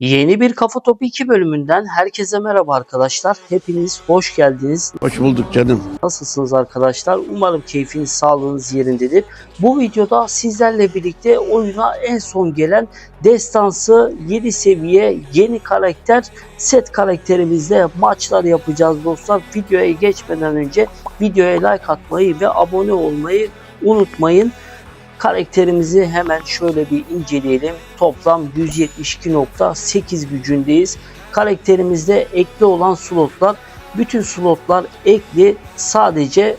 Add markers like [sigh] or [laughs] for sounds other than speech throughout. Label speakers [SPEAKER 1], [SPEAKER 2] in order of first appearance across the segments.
[SPEAKER 1] Yeni bir Kafa Topu 2 bölümünden herkese merhaba arkadaşlar. Hepiniz hoş geldiniz.
[SPEAKER 2] Hoş bulduk canım.
[SPEAKER 1] Nasılsınız arkadaşlar? Umarım keyfiniz, sağlığınız yerindedir. Bu videoda sizlerle birlikte oyuna en son gelen destansı 7 seviye yeni karakter set karakterimizle maçlar yapacağız dostlar. Videoya geçmeden önce videoya like atmayı ve abone olmayı unutmayın. Karakterimizi hemen şöyle bir inceleyelim. Toplam 172.8 gücündeyiz. Karakterimizde ekli olan slotlar bütün slotlar ekli. Sadece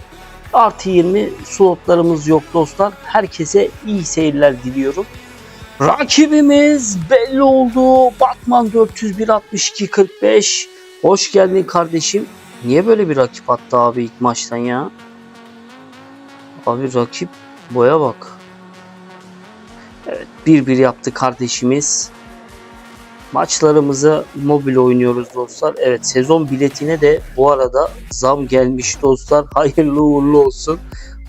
[SPEAKER 1] artı 20 slotlarımız yok dostlar. Herkese iyi seyirler diliyorum. Rakibimiz belli oldu. Batman 401 62 45. Hoş geldin kardeşim. Niye böyle bir rakip attı abi ilk maçtan ya? Abi rakip boya bak. Evet 1-1 yaptı kardeşimiz. Maçlarımızı mobil oynuyoruz dostlar. Evet sezon biletine de bu arada zam gelmiş dostlar. [laughs] Hayırlı uğurlu olsun.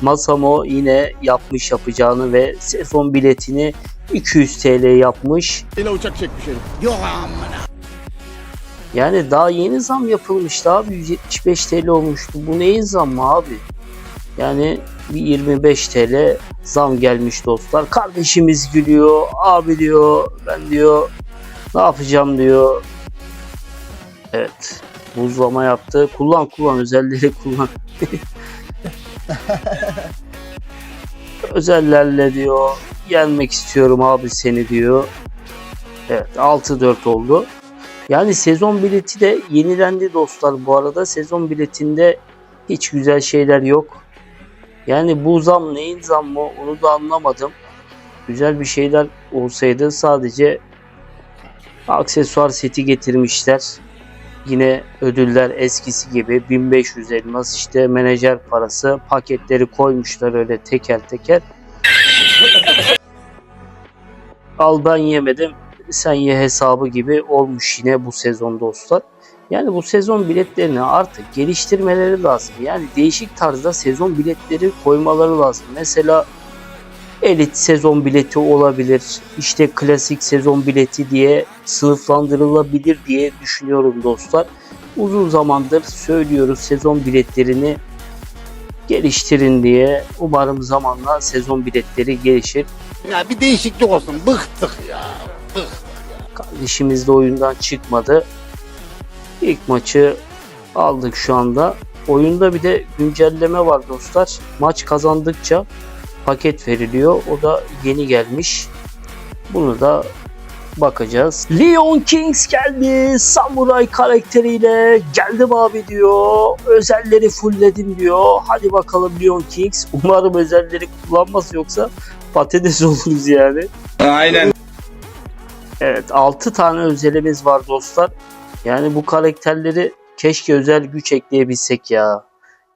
[SPEAKER 1] Masamo yine yapmış yapacağını ve sezon biletini 200 TL yapmış.
[SPEAKER 2] Yine uçak çekmiş herif.
[SPEAKER 1] Yani daha yeni zam yapılmıştı abi. 175 TL olmuştu. Bu neyin zammı abi? Yani bir 25 TL zam gelmiş dostlar. Kardeşimiz gülüyor. Abi diyor ben diyor ne yapacağım diyor. Evet. Buzlama yaptı. Kullan kullan özelleri kullan. [laughs] Özellerle diyor yenmek istiyorum abi seni diyor. Evet 6-4 oldu. Yani sezon bileti de yenilendi dostlar bu arada. Sezon biletinde hiç güzel şeyler yok. Yani bu zam neyin zammı onu da anlamadım. Güzel bir şeyler olsaydı sadece aksesuar seti getirmişler. Yine ödüller eskisi gibi 1500 elmas işte menajer parası paketleri koymuşlar öyle teker teker. Al ben yemedim sen ye hesabı gibi olmuş yine bu sezon dostlar. Yani bu sezon biletlerini artık geliştirmeleri lazım. Yani değişik tarzda sezon biletleri koymaları lazım. Mesela elit sezon bileti olabilir. İşte klasik sezon bileti diye sınıflandırılabilir diye düşünüyorum dostlar. Uzun zamandır söylüyoruz sezon biletlerini geliştirin diye. Umarım zamanla sezon biletleri gelişir.
[SPEAKER 2] Ya bir değişiklik olsun. Bıktık ya.
[SPEAKER 1] Kardeşimiz de oyundan çıkmadı. İlk maçı aldık şu anda. Oyunda bir de güncelleme var dostlar. Maç kazandıkça paket veriliyor. O da yeni gelmiş. Bunu da bakacağız. Leon Kings geldi. Samuray karakteriyle geldim abi diyor. Özelleri fullledim diyor. Hadi bakalım Leon Kings. Umarım özelleri kullanmaz yoksa patates [laughs] oluruz yani.
[SPEAKER 3] Aynen.
[SPEAKER 1] Evet 6 tane özelimiz var dostlar. Yani bu karakterleri keşke özel güç ekleyebilsek ya.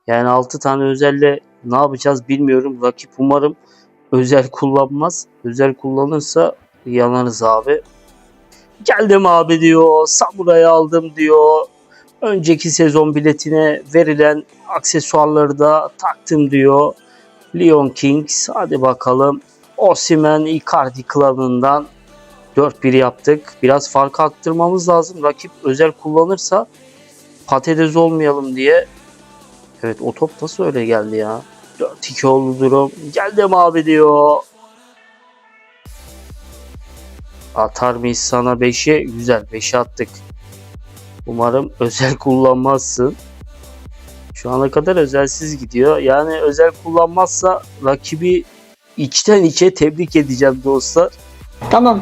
[SPEAKER 1] Yani 6 tane özelle ne yapacağız bilmiyorum. Rakip umarım özel kullanmaz. Özel kullanırsa yanarız abi. Geldim abi diyor. Samuray'ı aldım diyor. Önceki sezon biletine verilen aksesuarları da taktım diyor. Leon Kings hadi bakalım. Osimen Icardi klanından 4-1 yaptık. Biraz fark arttırmamız lazım. Rakip özel kullanırsa patates olmayalım diye. Evet o top nasıl öyle geldi ya? 4-2 oldu durum. Geldim abi diyor. Atar mıyız sana 5'i? Güzel 5'i attık. Umarım özel [laughs] kullanmazsın. Şu ana kadar özelsiz gidiyor. Yani özel kullanmazsa rakibi içten içe tebrik edeceğim dostlar.
[SPEAKER 4] Tamam.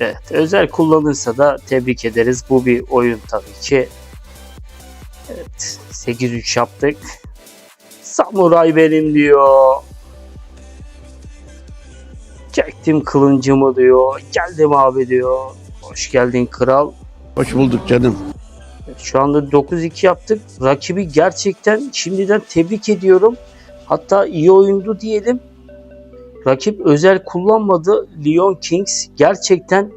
[SPEAKER 1] Evet, özel kullanırsa da tebrik ederiz. Bu bir oyun tabii ki. Evet, 8-3 yaptık. Samuray benim diyor. Çektim kılıncımı diyor. Geldim abi diyor. Hoş geldin kral.
[SPEAKER 2] Hoş bulduk canım.
[SPEAKER 1] Şu anda 9-2 yaptık. Rakibi gerçekten şimdiden tebrik ediyorum. Hatta iyi oyundu diyelim. Rakip özel kullanmadı. Leon Kings gerçekten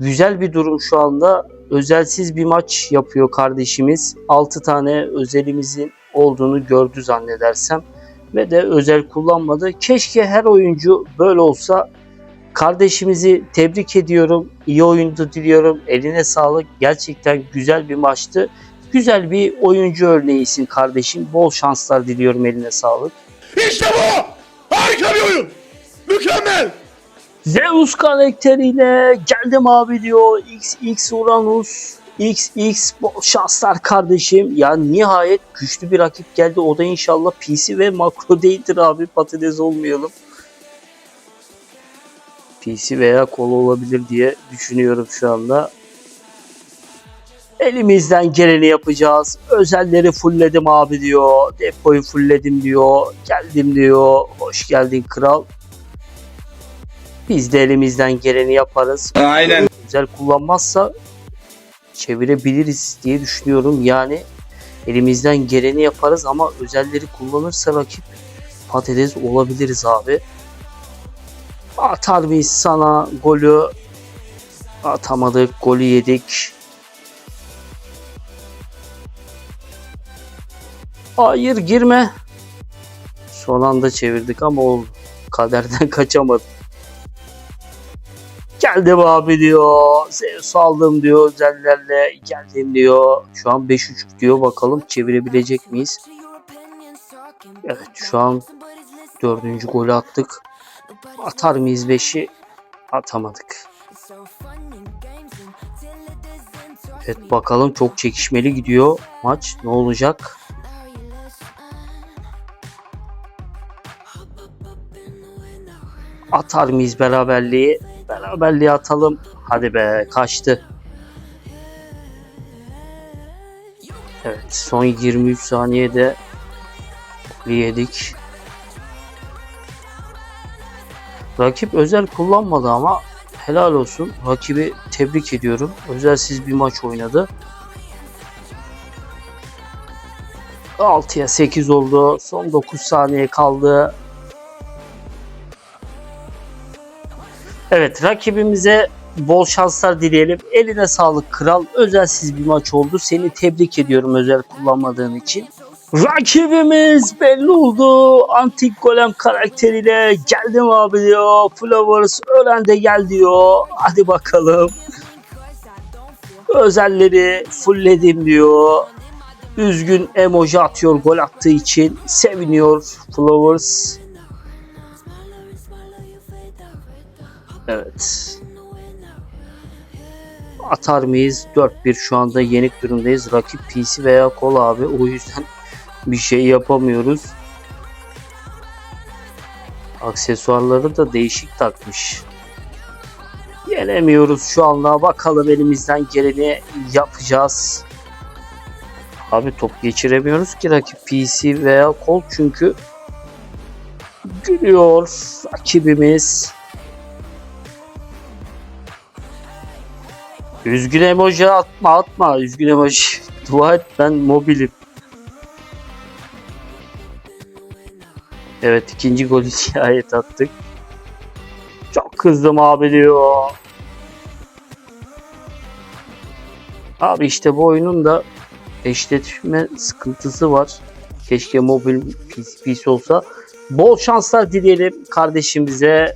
[SPEAKER 1] güzel bir durum şu anda. Özelsiz bir maç yapıyor kardeşimiz. 6 tane özelimizin olduğunu gördü zannedersem. Ve de özel kullanmadı. Keşke her oyuncu böyle olsa Kardeşimizi tebrik ediyorum. İyi oyundu diliyorum. Eline sağlık. Gerçekten güzel bir maçtı. Güzel bir oyuncu örneğisin kardeşim. Bol şanslar diliyorum eline sağlık.
[SPEAKER 2] İşte bu! Harika bir oyun! Mükemmel!
[SPEAKER 1] Zeus karakteriyle geldim abi diyor. XX Uranus. XX bol şanslar kardeşim. Ya nihayet güçlü bir rakip geldi. O da inşallah PC ve makro değildir abi. Patates olmayalım. PC veya kolu olabilir diye düşünüyorum şu anda. Elimizden geleni yapacağız. Özelleri fullledim abi diyor. Depoyu fullledim diyor. Geldim diyor. Hoş geldin kral. Biz de elimizden geleni yaparız.
[SPEAKER 3] Aynen.
[SPEAKER 1] Özel kullanmazsa çevirebiliriz diye düşünüyorum. Yani elimizden geleni yaparız ama özelleri kullanırsa rakip patates olabiliriz abi. Atar mıyız sana golü? Atamadık. Golü yedik. Hayır girme. Son anda çevirdik ama oldu. Kaderden [laughs] kaçamadık. Geldim abi diyor. Zeus aldım diyor özellerle. Geldim diyor. Şu an 5.5 diyor. Bakalım çevirebilecek miyiz? Evet şu an dördüncü golü attık. Atar mıyız 5'i? Atamadık. Evet bakalım çok çekişmeli gidiyor maç. Ne olacak? Atar mıyız beraberliği? Beraberliği atalım. Hadi be kaçtı. Evet son 23 saniyede yedik. Rakip özel kullanmadı ama helal olsun. Rakibi tebrik ediyorum. Özelsiz bir maç oynadı. 6'ya 8 oldu. Son 9 saniye kaldı. Evet rakibimize bol şanslar dileyelim. Eline sağlık kral. Özelsiz bir maç oldu. Seni tebrik ediyorum özel kullanmadığın için. Rakibimiz belli oldu. Antik Golem karakteriyle geldim abi diyor. Flowers ölen de gel diyor. Hadi bakalım. Özelleri fullledim diyor. Üzgün emoji atıyor gol attığı için. Seviniyor Flowers. Evet. Atar mıyız? 4-1 şu anda yenik durumdayız. Rakip PC veya kol abi. O yüzden [laughs] bir şey yapamıyoruz. Aksesuarları da değişik takmış. Yenemiyoruz şu anda. Bakalım elimizden geleni yapacağız. Abi top geçiremiyoruz ki rakip PC veya kol çünkü gülüyor rakibimiz. Üzgün emoji atma atma. Üzgün emoji. [laughs] Dua et ben mobilim. Evet ikinci golü [laughs] nihayet attık. Çok kızdım abi diyor. Abi işte bu oyunun da eşleşme sıkıntısı var. Keşke mobil PC olsa. Bol şanslar dileyelim kardeşimize.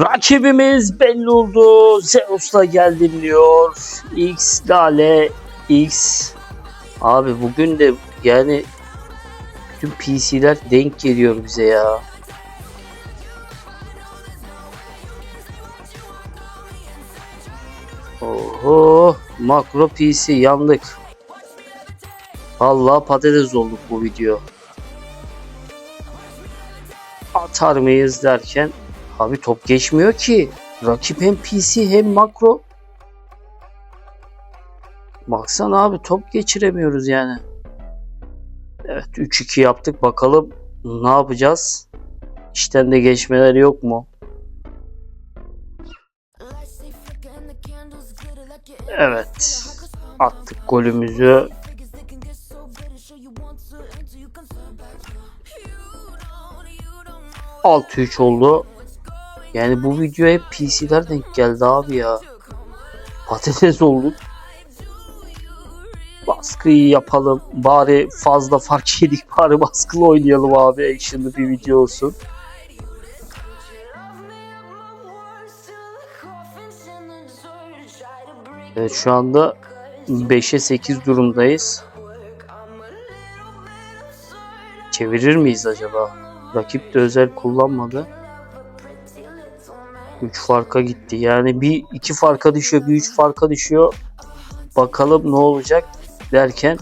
[SPEAKER 1] Rakibimiz belli oldu. Zeus'la geldim diyor. X Lale X. Abi bugün de yani bütün PC'ler denk geliyor bize ya. Oho makro PC yandık. Vallahi patates olduk bu video. Atar mıyız derken Abi top geçmiyor ki. Rakip hem PC hem makro. Baksana abi top geçiremiyoruz yani. Evet 3-2 yaptık. Bakalım ne yapacağız? İşten de geçmeler yok mu? Evet. Attık golümüzü. 6-3 oldu. Yani bu videoya PC'ler denk geldi abi ya. Patates olduk. Baskıyı yapalım. Bari fazla fark [laughs] yedik. Bari baskılı oynayalım abi. Action'lı bir video olsun. Evet şu anda 5'e 8 durumdayız. Çevirir miyiz acaba? Rakip de özel kullanmadı. 3 farka gitti. Yani bir 2 farka düşüyor, bir 3 farka düşüyor. Bakalım ne olacak derken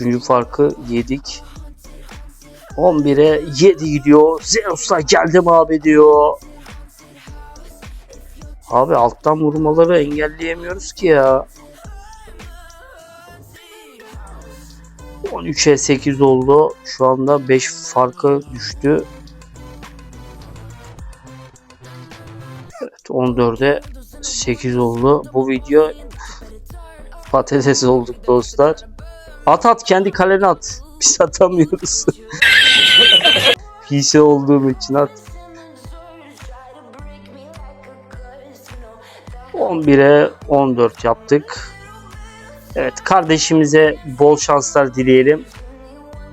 [SPEAKER 1] 3. farkı yedik. 11'e 7 gidiyor. Zeus'la geldim abi diyor. Abi alttan vurmaları engelleyemiyoruz ki ya. 13'e 8 oldu. Şu anda 5 farkı düştü. 14'e 8 oldu. Bu video patates olduk dostlar. At at kendi kalene at. [laughs] Biz atamıyoruz. [laughs] PC olduğum için at. 11'e 14 yaptık. Evet kardeşimize bol şanslar dileyelim.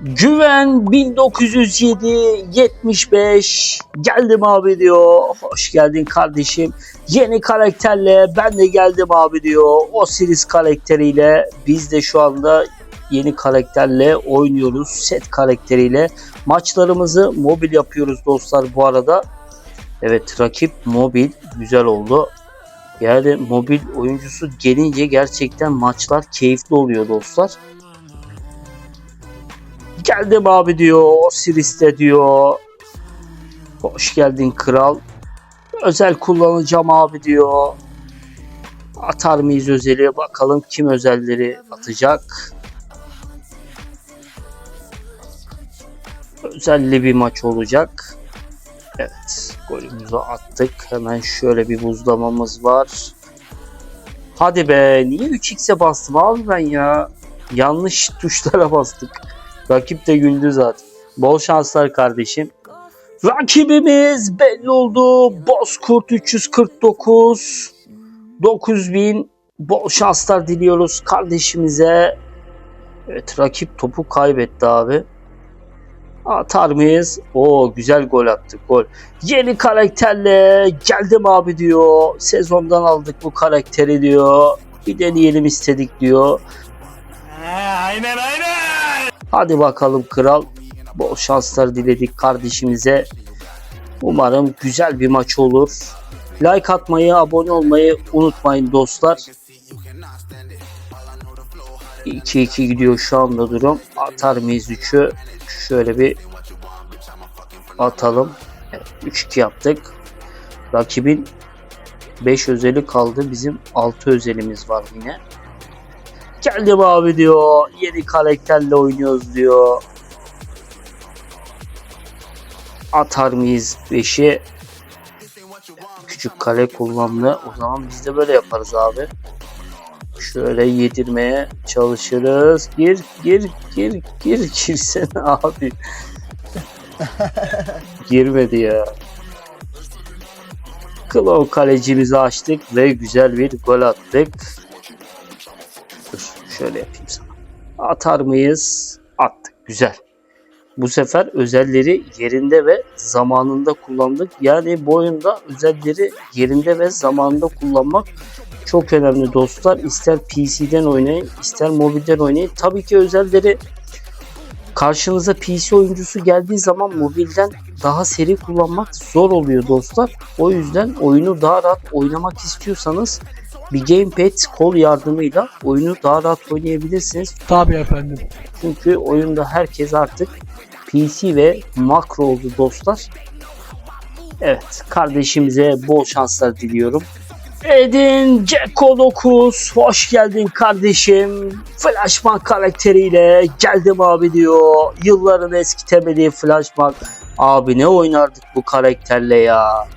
[SPEAKER 1] Güven 1907 75 geldim abi diyor. Hoş geldin kardeşim. Yeni karakterle ben de geldim abi diyor. Osiris karakteriyle biz de şu anda yeni karakterle oynuyoruz. Set karakteriyle maçlarımızı mobil yapıyoruz dostlar bu arada. Evet rakip mobil güzel oldu. Yani mobil oyuncusu gelince gerçekten maçlar keyifli oluyor dostlar. Geldim abi diyor. Osiris de diyor. Hoş geldin kral. Özel kullanacağım abi diyor. Atar mıyız özeli? Bakalım kim özelleri atacak. Özelli bir maç olacak. Evet. Golümüzü attık. Hemen şöyle bir buzlamamız var. Hadi be. Niye 3x'e bastım abi ben ya? Yanlış tuşlara bastık. Rakip de güldü zaten. Bol şanslar kardeşim. Rakibimiz belli oldu. Bozkurt 349. 9000. Bol şanslar diliyoruz kardeşimize. Evet rakip topu kaybetti abi. Atar mıyız? Oo güzel gol attık gol. Yeni karakterle geldim abi diyor. Sezondan aldık bu karakteri diyor. Bir deneyelim istedik diyor.
[SPEAKER 2] aynen aynen.
[SPEAKER 1] Hadi bakalım kral. Bol şanslar diledik kardeşimize. Umarım güzel bir maç olur. Like atmayı, abone olmayı unutmayın dostlar. 2-2 gidiyor şu anda durum. Atar mıyız 3'ü? Şöyle bir atalım. Evet, 3-2 yaptık. Rakibin 5 özeli kaldı. Bizim 6 özelimiz var yine. Geldim abi diyor. Yeni karakterle oynuyoruz diyor. Atar mıyız 5'i? Küçük kale kullandı. O zaman biz de böyle yaparız abi. Şöyle yedirmeye çalışırız. Gir, gir, gir, gir, girsene abi. Girmedi ya. Klo kalecimizi açtık ve güzel bir gol attık. Şöyle yapayım sana. Atar mıyız? Attık. Güzel. Bu sefer özelleri yerinde ve zamanında kullandık. Yani bu oyunda özelleri yerinde ve zamanında kullanmak çok önemli dostlar. İster PC'den oynayın, ister mobilden oynayın. Tabii ki özelleri karşınıza PC oyuncusu geldiği zaman mobilden daha seri kullanmak zor oluyor dostlar. O yüzden oyunu daha rahat oynamak istiyorsanız bir gamepad kol yardımıyla oyunu daha rahat oynayabilirsiniz.
[SPEAKER 3] Tabii efendim.
[SPEAKER 1] Çünkü oyunda herkes artık PC ve makro oldu dostlar. Evet kardeşimize bol şanslar diliyorum. Edin Ceko 9 hoş geldin kardeşim. Flashman karakteriyle geldim abi diyor. Yılların eskitemediği Flashman. Abi ne oynardık bu karakterle ya.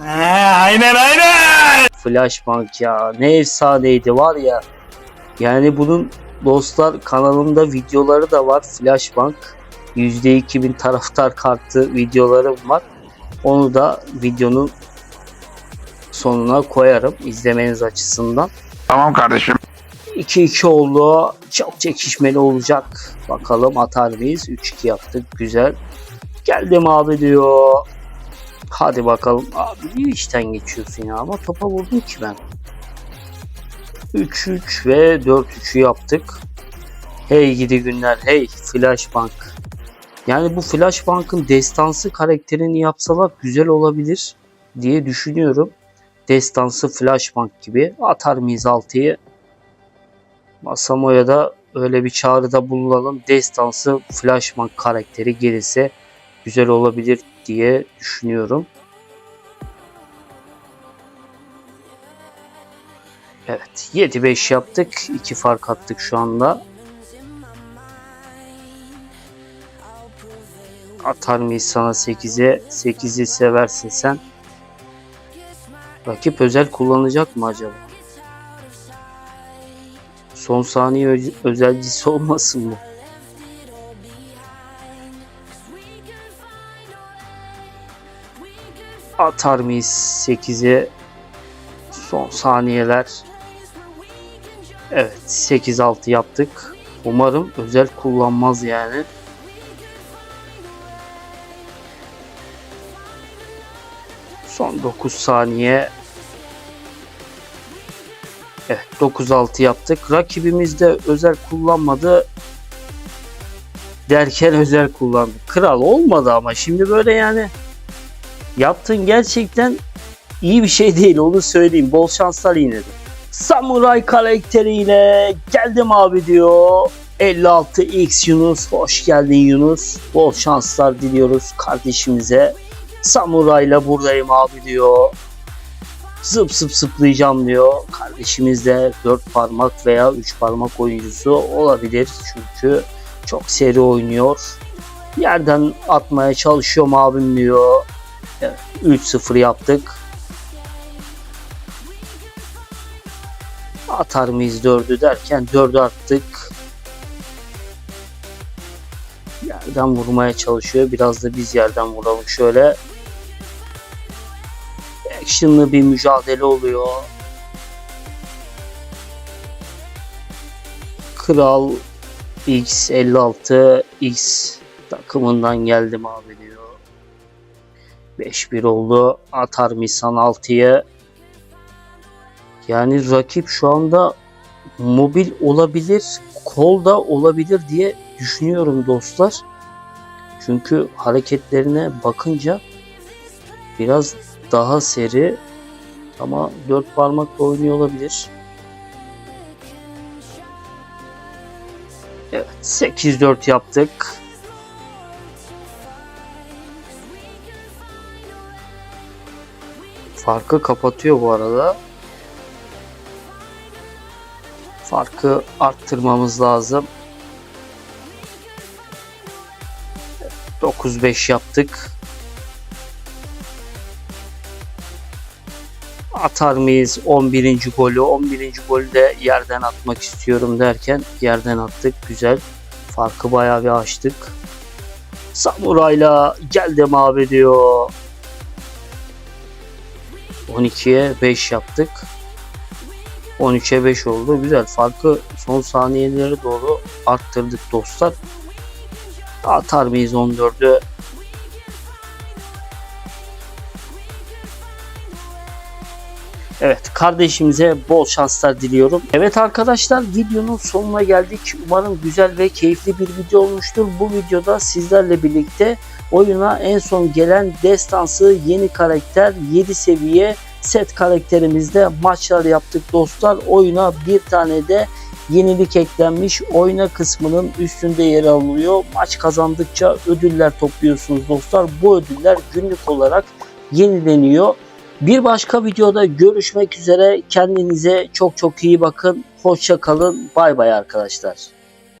[SPEAKER 2] aynen aynen.
[SPEAKER 1] Flashbank ya ne efsaneydi var ya. Yani bunun dostlar kanalımda videoları da var. Flashbank %2000 taraftar kartı videolarım var. Onu da videonun sonuna koyarım izlemeniz açısından.
[SPEAKER 2] Tamam kardeşim.
[SPEAKER 1] 2-2 oldu. Çok çekişmeli olacak. Bakalım atar mıyız? 3-2 yaptık. Güzel. Geldim abi diyor. Hadi bakalım. Abi işten geçiyorsun ya? Ama topa vurdum ki ben. 3-3 ve 4-3'ü yaptık. Hey gidi günler hey Flashbank. Yani bu Flashbank'ın destansı karakterini yapsalar güzel olabilir diye düşünüyorum. Destansı Flashbank gibi atar mıyız 6'yı? Masamo'ya da öyle bir çağrıda bulunalım. Destansı Flashbank karakteri gelirse güzel olabilir diye düşünüyorum. Evet 7-5 yaptık. 2 fark attık şu anda. Atar mıyız sana 8'e? 8'i seversin sen. Rakip özel kullanacak mı acaba? Son saniye özelcisi olmasın mı? Atar mıyız 8'e? Son saniyeler. Evet 8-6 yaptık. Umarım özel kullanmaz yani. Son 9 saniye. Evet 9-6 yaptık. Rakibimiz de özel kullanmadı. Derken özel kullandı. Kral olmadı ama şimdi böyle yani yaptığın gerçekten iyi bir şey değil onu söyleyeyim. Bol şanslar yine de. Samuray karakteriyle geldim abi diyor. 56X Yunus. Hoş geldin Yunus. Bol şanslar diliyoruz kardeşimize. Samurayla buradayım abi diyor. Zıp zıp zıplayacağım diyor. Kardeşimiz de 4 parmak veya 3 parmak oyuncusu olabilir. Çünkü çok seri oynuyor. Yerden atmaya çalışıyorum abim diyor. Evet, 3-0 yaptık. Atar mıyız 4'ü derken 4'ü attık. Yerden vurmaya çalışıyor. Biraz da biz yerden vuralım şöyle. Action'lı bir mücadele oluyor. Kral X56 X takımından geldim abi diyor. 5-1 oldu. Atar Misan 6'ya. Yani rakip şu anda mobil olabilir, kol da olabilir diye düşünüyorum dostlar. Çünkü hareketlerine bakınca biraz daha seri ama dört parmakla oynuyor olabilir. Evet 8-4 yaptık. Farkı kapatıyor bu arada. Farkı arttırmamız lazım. 9-5 yaptık. Atar mıyız 11. golü? 11. golü de yerden atmak istiyorum derken yerden attık. Güzel. Farkı bayağı bir açtık. Samuray'la geldim abi diyor. 12'ye 5 yaptık. 13'e 5 oldu. Güzel. Farkı son saniyelere doğru arttırdık dostlar. Atar mıyız 14'ü? Evet kardeşimize bol şanslar diliyorum. Evet arkadaşlar videonun sonuna geldik. Umarım güzel ve keyifli bir video olmuştur. Bu videoda sizlerle birlikte oyuna en son gelen destansı yeni karakter 7 seviye set karakterimizde maçlar yaptık dostlar. Oyuna bir tane de yenilik eklenmiş. Oyna kısmının üstünde yer alıyor. Maç kazandıkça ödüller topluyorsunuz dostlar. Bu ödüller günlük olarak yenileniyor. Bir başka videoda görüşmek üzere. Kendinize çok çok iyi bakın. Hoşça kalın. Bay bay arkadaşlar.